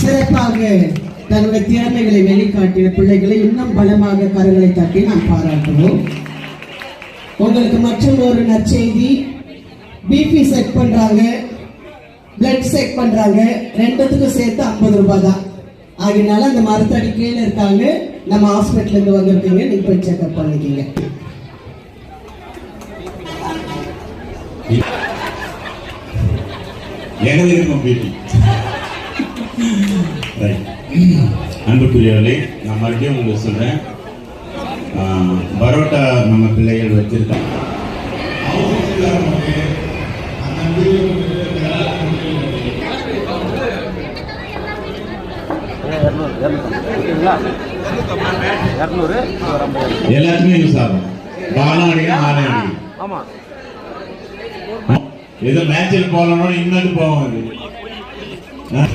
சிறப்பாக தன்னுடைய திறமைகளை வெளிக்காட்டிய பிள்ளைகளை இன்னும் பலமாக கருங்களை தட்டி நாம் பாராட்டுவோம். உங்களுக்கு மற்றும் ஒரு நற்செய்தி பிபி செக் பண்றாங்க பிளட் செக் பண்றாங்க ரெண்டுத்துக்கும் சேர்த்து ஐம்பது ரூபாய் தான். ஆகினால அந்த மருத்துவடி கீழே இருக்காங்க நம்ம ஹாஸ்பிட்டல் இருந்து வந்திருக்கீங்க நீங்க போய் செக்அப் பண்ணிக்கீங்க. விருப்பம் பேட்டி அன்புக்குரியவர்களே நான் மறுபடியும் உங்களுக்கு சொல்றேன். ஆஹ், பரோட்டா நம்ம பிள்ளைகள் ஐம்பது எல்லாத்துக்குமே யூஸ் ஆகும் பாலம் அடிக்கும் ஆலை அடிக்கும் ஆமாம் ஏதோ மேட்சில் போகலன்னு இன்னும் போவாங்க ஆ?